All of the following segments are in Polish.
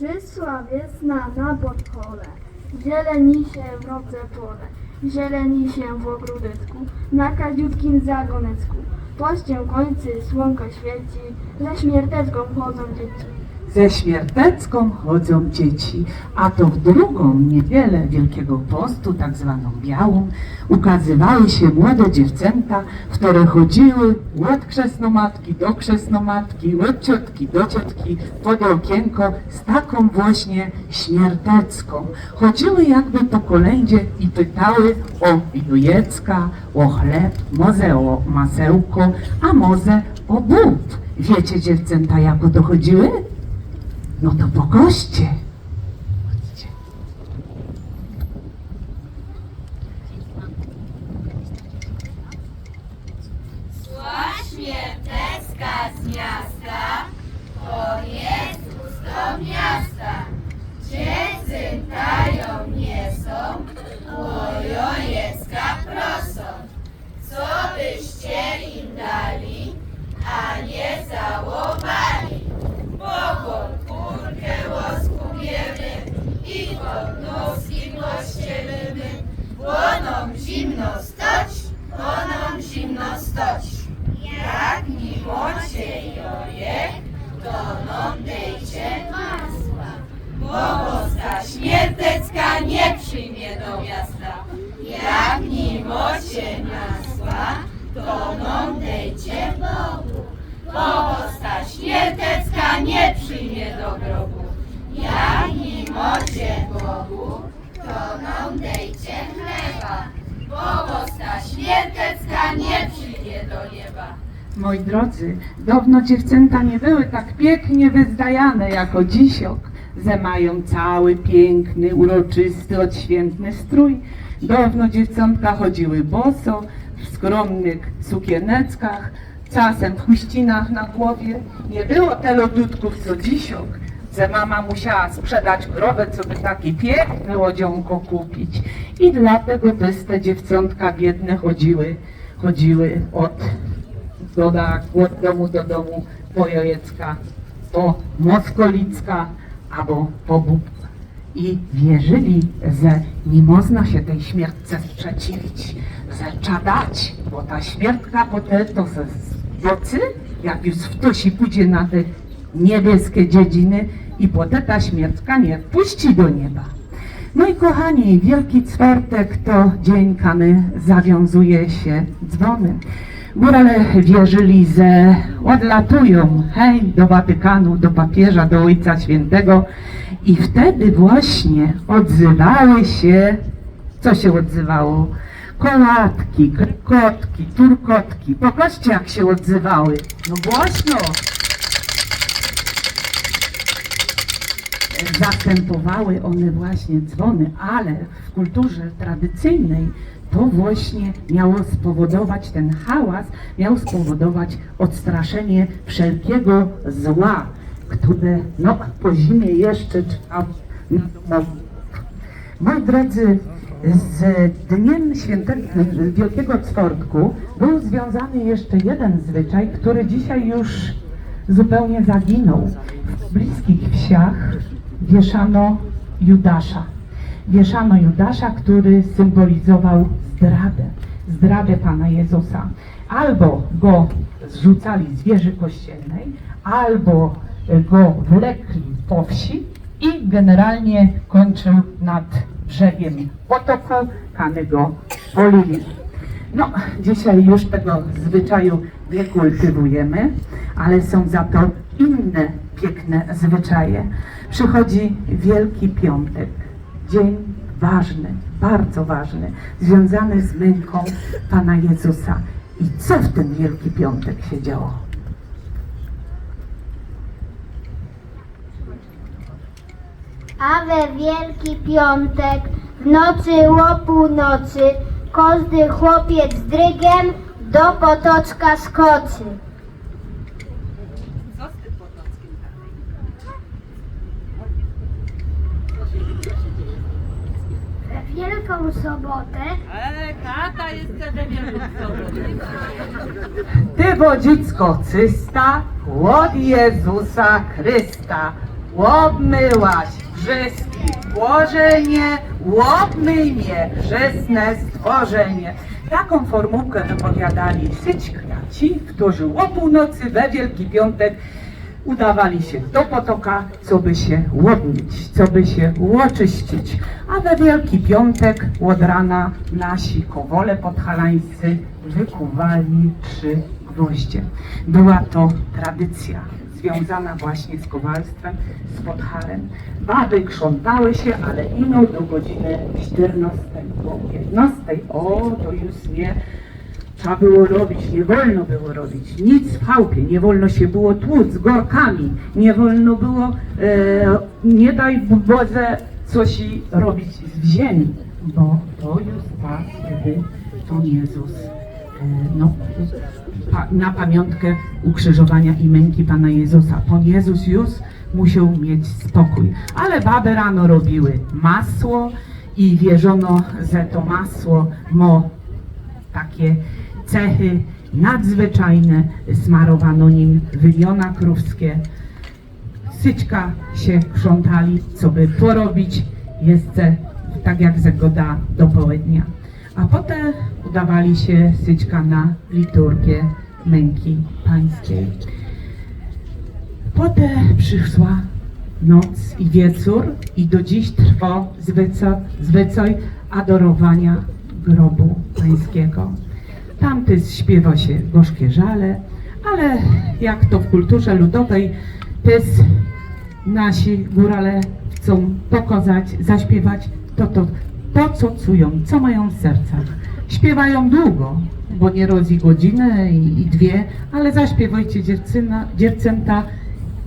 Przy sławie znana podpole, zieleni się w rodze pole, zieleni się w ogródeczku, na kaziutkim zagonecku. Poście końcy słonko świeci, ze śmierteczką chodzą dzieci. Ze śmiertecką chodzą dzieci, a to w drugą niedzielę Wielkiego Postu, tak zwaną białą, ukazywały się młode dziewczęta, które chodziły od krzesnomatki do krzesnomatki, od ciotki do ciotki pod okienko z taką właśnie śmiertecką. Chodziły jakby po kolędzie i pytały o jujecka, o chleb, może o masełko, a może o but. Wiecie dziewczęta, jak o to chodziły? No to po Cię masła, to dejcie Bogu. Bogosta śmiertecka nie przyjmie do grobu. Jak miło cię Bogu, to nam dejcie chleba. Bogosta śmiertecka nie przyjdzie do nieba. Moi drodzy, dawno dziewczęta nie były tak pięknie wyzdajane jako dzisiok, że mają cały piękny, uroczysty, odświętny strój. Dawno dziewczątka chodziły boso, w skromnych sukieneckach, czasem w chuścinach na głowie. Nie było telodudków co dzisiok, że mama musiała sprzedać krowę, co by takie piękne łodzionko kupić. I dlatego też te dziewczątka biedne chodziły, chodziły od do, da- od domu do domu po Jojecka, po Moskolicka albo po Bubka. I wierzyli, że nie można się tej śmiertce sprzeciwić, że trzeba dać, bo ta śmiertka potem to ze nocy, jak już w tosi pójdzie na te niebieskie dziedziny i potem ta śmiertka nie wpuści do nieba. No i kochani, Wielki Czwartek to dzień, kany zawiązuje się dzwony. Górale wierzyli, że odlatują hej, do Watykanu, do papieża, do Ojca Świętego i wtedy właśnie odzywały się, co się odzywało? Kołatki, krykotki, turkotki. Pokażcie jak się odzywały. No głośno. zastępowały one właśnie dzwony, ale w kulturze tradycyjnej to właśnie miało spowodować ten hałas, miał spowodować odstraszenie wszelkiego zła, które no, po zimie jeszcze trwa na. Moi drodzy, z Dniem Świętego Wielkiego Czwartku był związany jeszcze jeden zwyczaj, który dzisiaj już zupełnie zaginął. W bliskich wsiach wieszano Judasza. Wieszano Judasza, który symbolizował zdradę, zdradę Pana Jezusa. Albo go zrzucali z wieży kościelnej, albo go wlekli po wsi i generalnie kończył nad brzegiem potoku, kany go polili. No, dzisiaj już tego zwyczaju nie kultywujemy, ale są za to inne piękne zwyczaje. Przychodzi Wielki Piątek, dzień ważny, bardzo ważny, związany z męką Pana Jezusa. I co w ten Wielki Piątek się działo? A we Wielki Piątek, w nocy o północy, każdy chłopiec z drygiem do potoczka skoczy. W Wielką Sobotę. Ale tata jest wtedy wielką Ty wodzicko cysta, od Jezusa Chrysta, Łobmyłaś wszystkich włożenie, łobmyj mnie grzesne stworzenie. Taką formułkę wypowiadali syć kwiaci, którzy o północy we Wielki Piątek udawali się do potoka, co by się łodnić, co by się łoczyścić. A we Wielki Piątek od rana nasi kowole podhalańscy wykuwali trzy gwoździe. Była to tradycja związana właśnie z kowalstwem, z podhalem. Baby krzątały się, ale ino do godziny 14, bo 15, o to już nie Trzeba było robić, nie wolno było robić nic w chałupie, nie wolno się było tłuc gorkami, nie wolno było, e, nie daj Boże, coś robić z ziemi, bo to już czas, kiedy Pan Jezus no, pa, na pamiątkę ukrzyżowania i męki Pana Jezusa. Pan Jezus już musiał mieć spokój, ale baby rano robiły masło i wierzono, że to masło mo takie cechy nadzwyczajne, smarowano nim wymiona krówskie. Syćka się krzątali, co by porobić jeszcze tak jak zagoda do południa. A potem udawali się syćka na liturgię męki pańskiej. Potem przyszła noc i wieczór i do dziś trwa zwyczaj adorowania grobu pańskiego. Tamty śpiewa się gorzkie żale, ale jak to w kulturze ludowej, też nasi górale chcą pokazać, zaśpiewać to, to, to, co czują, co mają w sercach. Śpiewają długo, bo nie rodzi godzinę i, i dwie, ale zaśpiewajcie dziewczyna, dziewczęta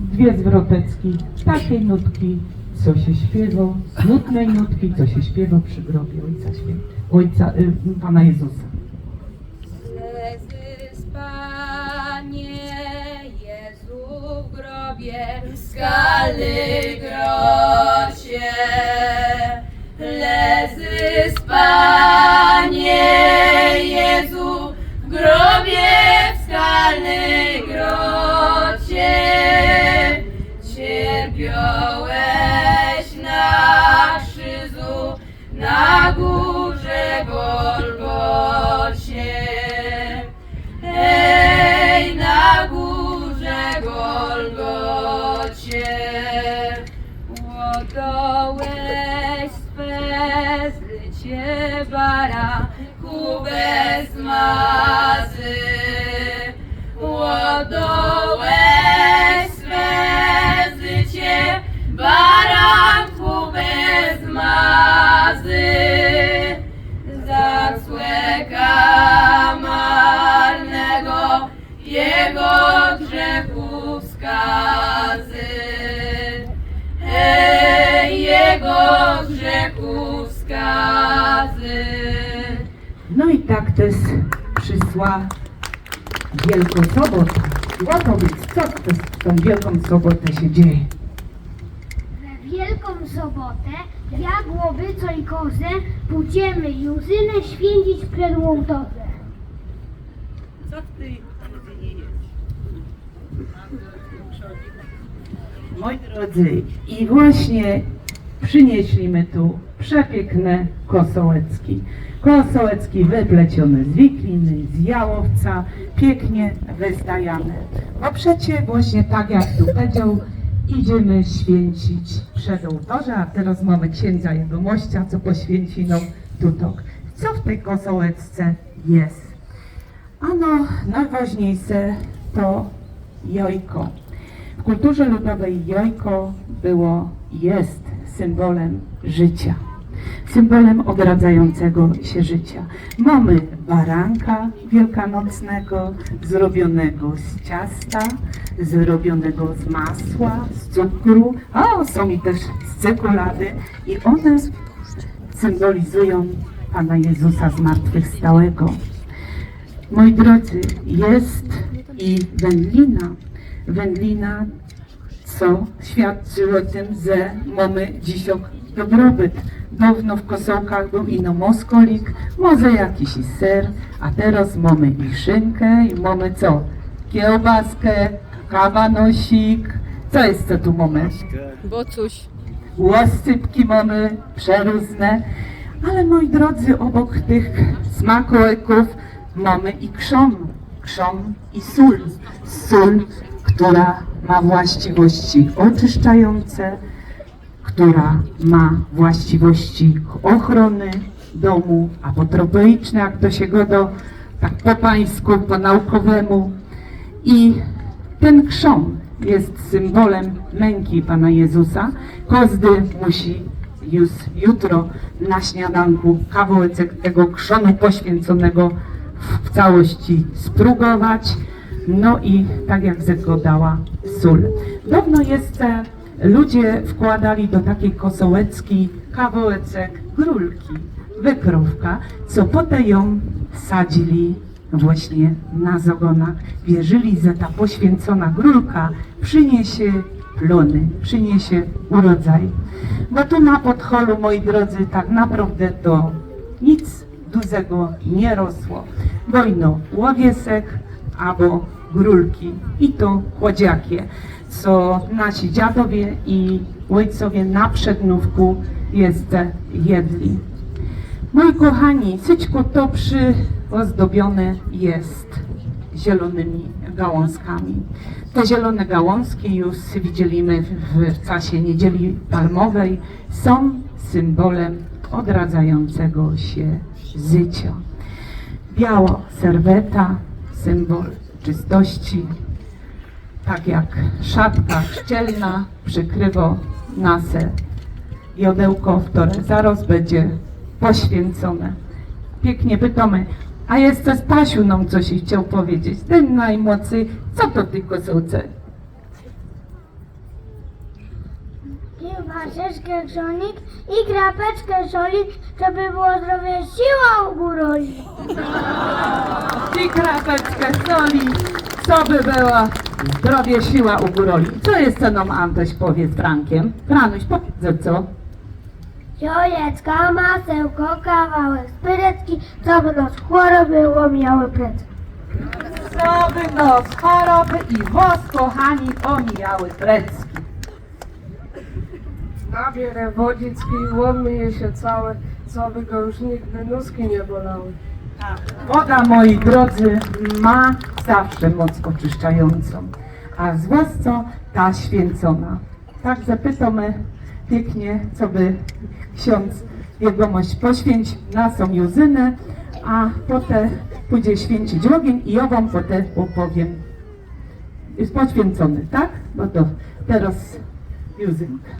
dwie zwrotecki, takiej nutki, co się śpiewa, smutnej nutki, co się śpiewa przy grobie Ojca, Świę, Ojca y, Pana Jezusa. Panie Jezu w grobie, w skalny grocie. Lezy Panie grobie, w skalny grocie. Cierpiałeś na krzyżu, na górze Golgocie. Hej, na górze Golgocie. Łodołeś swe życie bara, bez mazy. Łodołeś swe życie baranku bez mazy. Za człeka marnego jego grzechu skazy. Hej, jego grzechu skazy. No i tak też przyszła Wielka Sobota. Łotowiec, co to w tą Wielką Sobotę się dzieje? W Wielką Sobotę jagłoby co i kozę pójdziemy Juzynę święcić przed ołtarzem. Co w tej nie jest? Moi drodzy, i właśnie przynieśliśmy tu przepiękne kosołecki. Kosołecki wyplecione z wikliny, z jałowca, pięknie wyzdajane. Bo przecie właśnie tak jak tu powiedział, idziemy święcić przed ołtarze, a teraz mamy księdza jego mościa, co poświęci nam tutok. Co w tej kosołecce jest? Ano, najważniejsze to jojko. W kulturze ludowej jojko było jest symbolem życia, symbolem odradzającego się życia. Mamy baranka wielkanocnego, zrobionego z ciasta, zrobionego z masła, z cukru, a są i też z czekolady i one symbolizują Pana Jezusa zmartwychwstałego. Moi drodzy, jest i wędlina. Wędlina, co świadczy o tym, że mamy dzisiaj dobrobyt. Dawno w kosołkach był ino moskolik, może jakiś i ser, a teraz mamy i szynkę i mamy co? Kiełbaskę, kawanosik, Co jeszcze tu mamy? Bo coś. Łoscypki mamy przeróżne, ale moi drodzy, obok tych smakołyków mamy i krzon, krzon i sól. Sól, która ma właściwości oczyszczające, która ma właściwości ochrony domu, apotropeiczne, jak to się go do, tak po pańsku, po naukowemu. I ten krzon jest symbolem męki Pana Jezusa. Każdy musi już jutro na śniadanku kawałek tego krzonu poświęconego w całości spróbować. No i tak jak Zeko dała sól. Dawno jeszcze ludzie wkładali do takiej kosołecki kawałeczek grulki, wykrowka, co potem ją sadzili właśnie na zagonach. Wierzyli, że ta poświęcona grulka przyniesie plony, przyniesie urodzaj. Bo tu na podcholu, moi drodzy, tak naprawdę to nic dużego nie rosło. Wojno łowiesek albo grulki i to chłodziakie, co nasi dziadowie i ojcowie na przednówku jeszcze jedli. Moi kochani, syćko to przyozdobione jest zielonymi gałązkami. Te zielone gałązki już widzieliśmy w, czasie Niedzieli Palmowej, są symbolem odradzającego się życia. Biało serweta, symbol czystości, tak jak szatka szczelna przykrywa nasze jodełko, które zaraz będzie poświęcone. Pięknie pytamy, a jeszcze Stasiu nam coś chciał powiedzieć. Ten najmłodszy, co to ty kosułce? Kiełbaseczkę krzonik i krapeczkę soli, żeby było zdrowie siła u góroli. I krapeczkę soli, co by była zdrowie, siła u góroli. Co jeszcze nam Antoś powie z Frankiem? Franuś, powiedz co? Jojecka, masełko, kawałek spyrecki, co by nas chłoro było miały plecy. Co by nos choroby i włos, kochani, omijały precki. Nabierę wodzicki i łomyje się całe, co by go już nigdy nóżki nie bolały. Woda, moi drodzy, ma zawsze moc oczyszczającą, a zwłaszcza ta święcona. Tak zapytamy pięknie, co by ksiądz jegomość poświęć naszą Juzynę, a potem pójdzie święcić ogień i ja wam potem opowiem. Jest poświęcony, tak? No to teraz Juzynka.